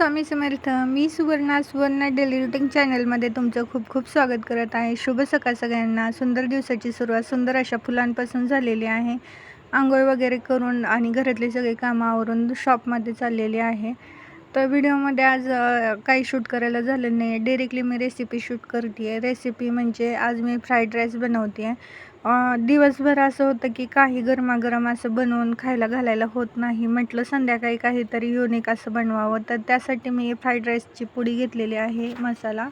स्वामी समर्थ मी सुवर्णा सुवर्ण daily routine चॅनलमध्ये तुमचं खूप खूप स्वागत करत आहे. शुभ सकाळ सगळ्यांना. सुंदर दिवसाची सुरुवात सुंदर अशा फुलांपासून झालेली आहे. आंघोळ वगैरे करून आणि घरातले सगळी कामं आवरून शॉपमध्ये चाललेली आहे. तर व्हिडिओमध्ये आज काही शूट करायला झालं नाही. डिरेक्टली मी रेसिपी शूट करते आहे रेसिपी म्हणजे आज मी फ्राईड राईस बनवते आहे दिवसभर असं होतं की काही गरमागरम असं बनवून खायला घालायला होत नाही. म्हटलं संध्याकाळी काहीतरी युनिक असं बनवावं. तर त्यासाठी मी फ्राईड राईसची पुडी घेतलेली आहे मसाला.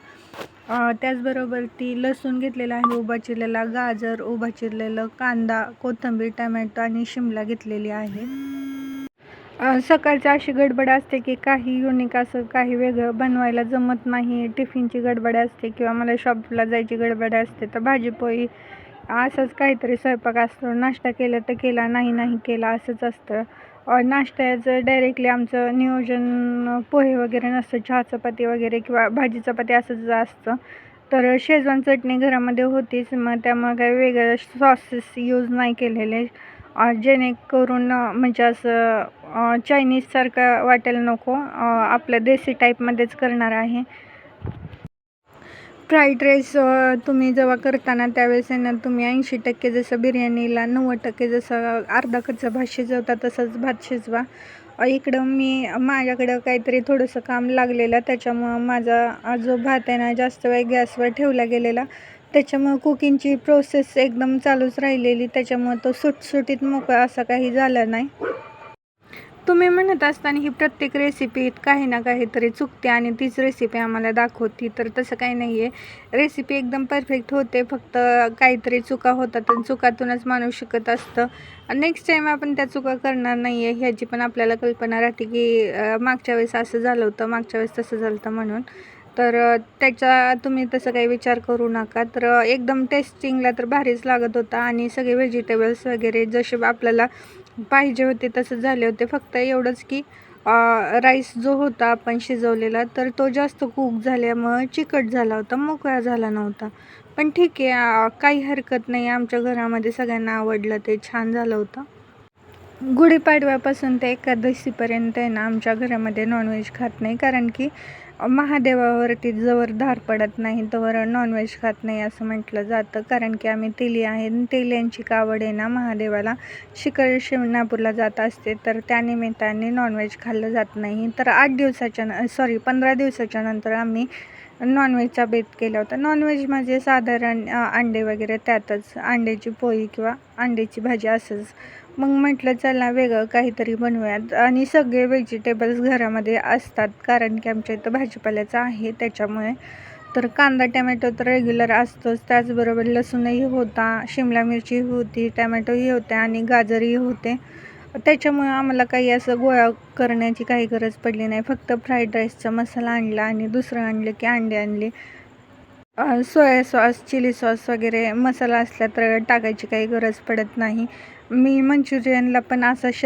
त्याचबरोबर ती लसूण घेतलेला आहे उभा चिरलेला गाजर उभा चिरलेलं कांदा कोथिंबीर टमॅटो आणि शिमला घेतलेली आहे. सकाळची अशी गडबड असते की काही युनिक असं काही वेगळं बनवायला जमत नाही. टिफिनची गडबड असते किंवा मला शॉपला जायची गडबड असते. तर भाजीपोळी असंच काहीतरी स्वयंपाक असतो. नाश्ता केला तर केला नाही नाही केला असंच असतं. नाश्त्याचं डायरेक्टली आमचं नियोजन पोहे वगैरे नसतं चहा चपाती वगैरे किंवा भाजी चपाती असंच असतं. तर शेजवान चटणी घरामध्ये होतीच मग त्यामुळे काही वेगळ्या सॉसेस यूज नाही केलेले. जेणेकरून म्हणजे असं चायनीजसारखं वाटायला नको. आपलं देसी टाईपमध्येच करणार आहे. फ्राईड राईस तुम्ही जेव्हा करताना त्यावेळेस आहे ना तुम्ही ऐंशी टक्के जसं बिर्याणीला नव्वद टक्के जसं अर्धा कच्चा भात शिजवता तसंच भात शिजवा. इकडं मी माझ्याकडं काहीतरी थोडंसं काम लागलेलं त्याच्यामुळं माझा जो भात आहे ना जास्त वेळ गॅसवर ठेवला गेलेला. त्याच्यामुळं कुकिंगची प्रोसेस एकदम चालूच राहिलेली त्याच्यामुळं तो सुटसुटीत मोकळा असा काही झाला नाही. तुम्ही म्हणत असताना ही प्रत्येक रेसिपीत काही ना काहीतरी चुकते आणि तीच रेसिपी आम्हाला दाखवती तर तसं काही नाही आहे रेसिपी एकदम परफेक्ट होते फक्त काहीतरी चुका होतात आणि चुकातूनच माणूस शिकत असतं. नेक्स्ट टाईम आपण त्या चुका करणार नाही आहे ह्याची पण आपल्याला कल्पना राहते की मागच्या वेळेस असं झालं होतं मागच्या वेळेस तसं झालं होतं म्हणून. तर त्याचा तुम्ही तसं काही विचार करू नका. तर एकदम टेस्टिंगला तर भारीच लागत होता आणि सगळे व्हेजिटेबल्स वगैरे जसे आपल्याला पाहिजे होते तसं झाले होते. फक्त एवढंच की राईस जो होता आपण शिजवलेला तर तो जास्त कुक झाल्यामुळं चिकट झाला होता मोकळा झाला नव्हता. पण ठीक आहे काही हरकत नाही. आमच्या घरामध्ये सगळ्यांना आवडलं ते छान झालं होतं. गुढीपाडव्यापासून ते एकादशीपर्यंत आहे ना आमच्या घरामध्ये नॉनव्हेज खात नाही. कारण की महादेवावरती जवळ धार पडत नाही तर नॉनव्हेज खात नाही असं म्हटलं जातं. कारण की आम्ही तेली आहे तेल्यांची कावड आहे ना महादेवाला शिखर शिवणापूरला जात असते तर त्यानिमित्ताने नॉनव्हेज खाल्लं जात नाही. तर आठ दिवसाच्या न सॉरी पंधरा दिवसाच्या नंतर आम्ही नॉनव्हेजचा बेत केला होता. नॉनव्हेज म्हणजे साधारण अंडे वगैरे त्यातच अंड्याची पोळी किंवा अंड्याची भाजी असंच. मग म्हटलं चला वेगळं काहीतरी बनवूयात. आणि सगळे व्हेजिटेबल्स घरामध्ये असतात कारण की आमच्या इथं भाजीपाल्याचं आहे त्याच्यामुळे. तर कांदा टमॅटो तर रेग्युलर असतोच. त्याचबरोबर लसूणही होता शिमला मिरची होती टमॅटोही होते आणि गाजरही होते. त्याच्यामुळे आम्हाला काही असं गोळा करण्याची काही गरज पडली नाही. फक्त फ्राईड राईसचा मसाला आणला आणि दुसरं आणलं की अंडे आणले. सोया सॉस चिली सॉस वगैरे मसाला असला तर टाकायची काही गरज पडत नाही. मी मंचुरियनला पण असा श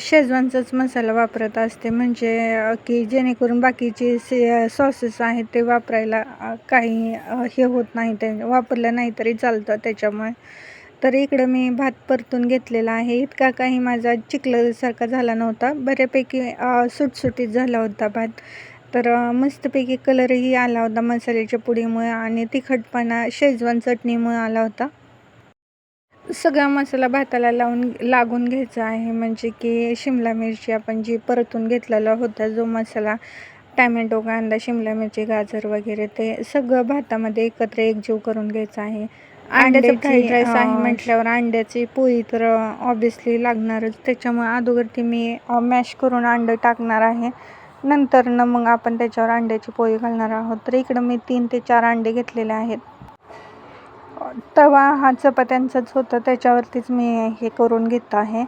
शेजवानचाच मसाला वापरत असते. म्हणजे की जेणेकरून बाकीचे से सॉसेस आहेत ते वापरायला काही हे होत नाही ते वापरलं नाही तरी चालतं त्याच्यामुळे. तर इकडं मी भात परतून घेतलेला आहे. इतका काही माझा चिखलासारखा झाला नव्हता. बऱ्यापैकी सुटसुटीत झाला होता भात. तर मस्तपैकी कलरही आला होता मसाल्याच्या पुडीमुळे आणि तिखटपणा शेजवान चटणीमुळे आला होता. सगळा मसाला भाताला लावून लागून घ्यायचा आहे. म्हणजे की शिमला मिरची आपण जी परतून घेतलेला होता जो मसाला टॅमॅटो कांदा शिमला मिरची गाजर वगैरे ते सगळं भातामध्ये एकत्र एकजीव करून घ्यायचं आहे. अंड्याचं फ्राईड राईस आहे म्हटल्यावर अंड्याची पोळी तर ऑब्विसली लागणारच त्याच्यामुळे अगोदरती मी मॅश करून अंडं टाकणार आहे. नंतर न मग आपण त्याच्यावर अंड्याची पोळी घालणार आहोत. तर इकडं मी तीन ते चार अंडे घेतलेले आहेत. तवा हा चपात्यांचाच होता. त्याच्यावरतीच मी हे करून घेत आहे.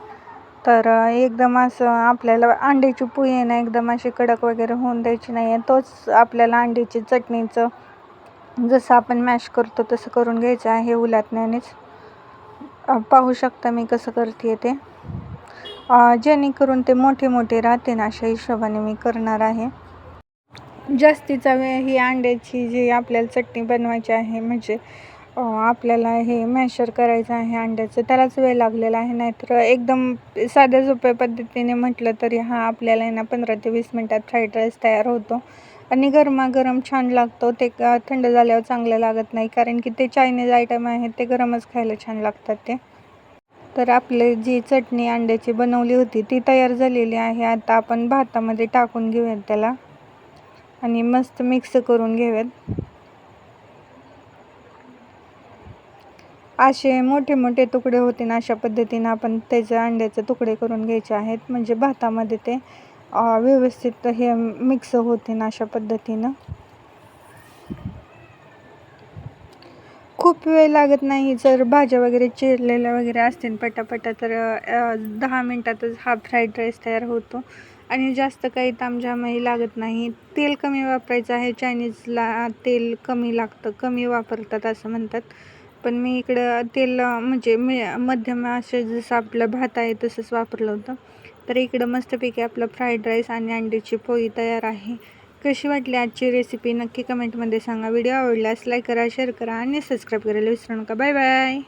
तर एकदम असं आपल्याला अंड्याची पोळी आहे ना एकदम अशी कडक वगैरे होऊन द्यायची नाही आहे तोच आपल्याला अंड्याची चटणीचं जसं आपण मॅश करतो तसं करून घ्यायचं आहे उलाटण्यानेच. पाहू शकता मी कसं करते आहे ते जेणेकरून ते मोठे मोठे राहते ना अशा हिशोबाने मी करणार आहे. जास्तीचा वेळ ही अंड्याची जी आपल्याला चटणी बनवायची आहे म्हणजे आपल्याला हे मॅशर करायचं आहे अंड्याचं त्यालाच वेळ लागलेला आहे. नाहीतर एकदम साध्या सोप्या पद्धतीने म्हटलं तरी हा आपल्याला आहे ना पंधरा ते वीस मिनटात फ्राईड राईस तयार होतो. आणि गरमागरम छान लागतो. ते थंड झाल्यावर चांगलं लागत नाही. कारण की ते चायनीज आयटम आहेत ते गरमच खायला छान लागतात ते. तर आपले जी चटणी अंड्याची बनवली होती ती तयार झालेली आहे. आता आपण भातामध्ये टाकून घेऊयात त्याला. आणि मस्त मिक्स करून घेऊयात. असे मोठे मोठे तुकडे होते ना अशा पद्धतीनं आपण त्याचे अंड्याचे तुकडे करून घ्यायचे आहेत. म्हणजे भातामध्ये ते व्यवस्थित हे मिक्स होते ना अशा पद्धतीनं. खूप वेळ लागत नाही जर भाज्या वगैरे चिरलेल्या वगैरे असतील पटापटा तर दहा मिनटातच हा फ्राईड राईस तयार होतो. आणि जास्त काही तामझामही लागत नाही. तेल कमी वापरायचं आहे चायनीजला तेल कमी लागतं कमी वापरतात असं म्हणतात. पण मी इकडं तेल म्हणजे मी मध्यम असे जसं आपलं भात आहे तसंच वापरलं होतं. तर इकडं मस्तपैकी आपलं फ्राईड राईस आणि अंड्याची पोळी तयार आहे. कशी वाटली आजची रेसिपी नक्की कमेंटमध्ये सांगा. व्हिडिओ आवडल्यास लाईक करा शेअर करा आणि सबस्क्राईब करायला विसरू नका. Bye bye